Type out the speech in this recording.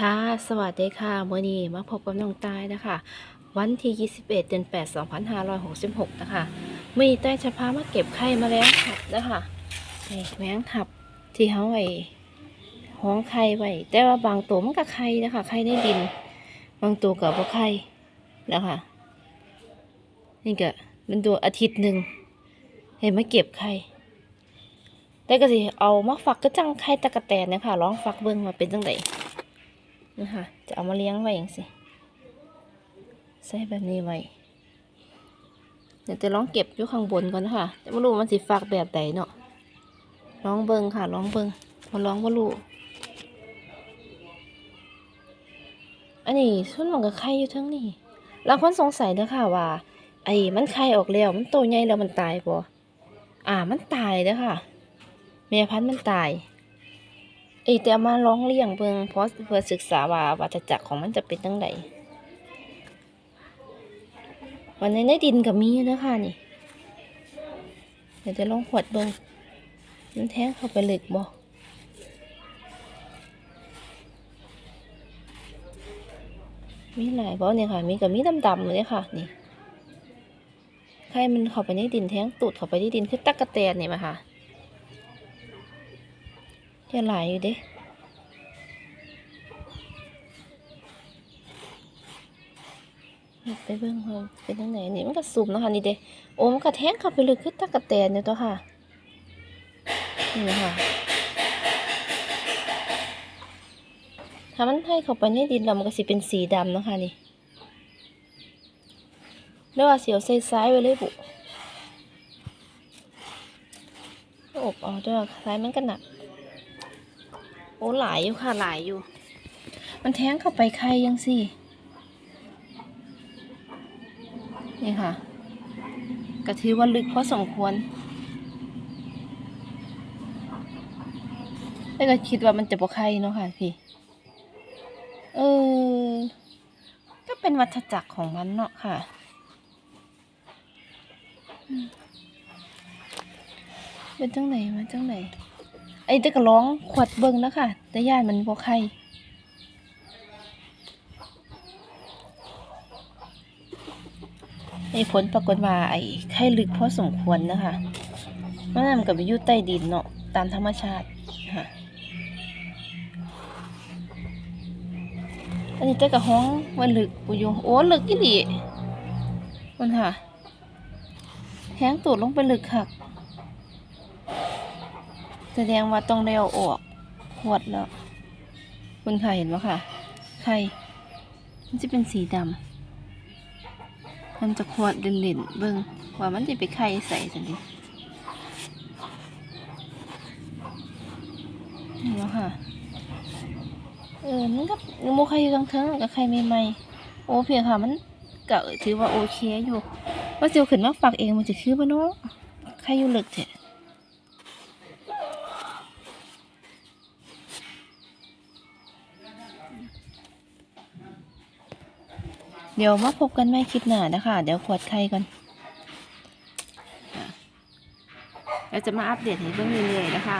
ค่ะสวัสดีค่ะมื่อนี้มาพบกับน้องตายนะคะ วันที่ 21 เดือน 8 2566 นะคะมีใต้จะพามาเก็บไข่มาแล้วขับนะคะนี่แมงขับที่เขาไว้ห้องไข่ไว้แต่ว่าบางตัวมันก็ไข่นะคะไข่ในดิน บางตัวก็บ่ไข่นะคะนี่ก็มันตัวอาทิตย์หนึ่งเห็นมาเก็บไข่แต่ก็สิเอามาฝักก็จังไข่ตะกะแตนเนะคะลองฝักเบิ่งมาเป็นจังได นะคะจะเอามาเลี้ยงไว้อย่างสิใส่แบบนี้ไว้เดี๋ยวจะลองเก็บอยู่ข้างบนก่อนนะคะแต่ไม่รู้มันสิฟักแบบใดเนาะลองเบิงค่ะลองเบิงมาลองว่ารู้อันนี้ส่วนมันก็ไข่อยู่ทั้งนี้บาคนสงสัยนะคะว่า ไอ้มันไข่ออกแล้วมันโตใหญ่แล้วมันตายบ่อ่ามันตายเด้อค่ะแม่พันธุ์มันตาย เอยแต่เอามาลองเลี้ยงเบิงเพราะเพื่อศึกษาว่าวัฏจักรของมันจะเป็นจังไดวันในในดินก็มีนะคะนี่ เดี๋ยวจะลองขวดเบิงมันแทงเข้าไปหลึกบ่มีหลายบ่เนี่ยค่ะ มีกับมีดำๆเลยค่ะ นี่ใครมันเข้าไปในดินแทงตูดเข้าไปในดินคือตักกะแตนนี่มาค่ะ จะหลายอยู่เด้ไปเบิ่งเพิ่มเป็นจังไหนนี่มันก็สุ่มเนาะค่ะนี่เด้โอ้มันก็แทงเข้าไปลึกคือตะกะแตนเนี่ยตัวค่ะ นี่นะคะถ้ามันให้เข้าไปในดินแล้วมันก็สิเป็นสีดำเนาะค่ะนี่หรือว่าเสียวใส่ซ้ายไว้เลยบุอบเอาด้วยซ้ายมันก็หนัก อ้หลายอยู่ค่ะหลายอยู่ มันแทงเข้าไปใครยังสินี่ค่ะก็ถือว่าลึกพอสมควรแล้วก็คิดว่ามันจะบ่ไข่เนาะค่ะพี่เออก็เป็นวัฏจักรของมันเนาะค่ะอืมเป็นจังไหนมาจังไหนไอ้เด็กก็ร้องขวดเบิ่งแล้วค่ะแต่ย่านมันบ่ไข่ในผลปรากฏว่าไอ้ไข้ลึกพอสมควรนะคะมันนำกับไปอยู่ใต้ดินเนาะตามธรรมชาติค่ะ อันนี้เจ้ากับห้องว่าลึกปุยโอ้ลึกอีหลีมันค่ะ แห้งตูดลงไปลึกค่ะ แสดงว่าต้องได้เอาออกหวดแล้ว คุณค่ะเห็นไหมค่ะ ไข่ มันจะเป็นสีดำ มันจะขวดเล่นๆ เบิ่งว่ามันจะไปไข่ใส่สันดินี่แล้วค่ะ เออ มันก็โมไข่อยู่ทั้งเทิงกับไข่ใหม่ๆ โอ้เพียงค่ะ มันก็ถือว่าโอเคอยู่ ว่าเจียวขึ้นมาฝากเองมันจะคือปะเนาะไข่อยู่ลึกเถอะ เดี๋ยวมาพบกันใหม่คลิปหน้านะคะ เดี๋ยวขวดไข่ก่อนเราจะมาอัปเดตให้เพิ่มเรื่อยๆนะคะ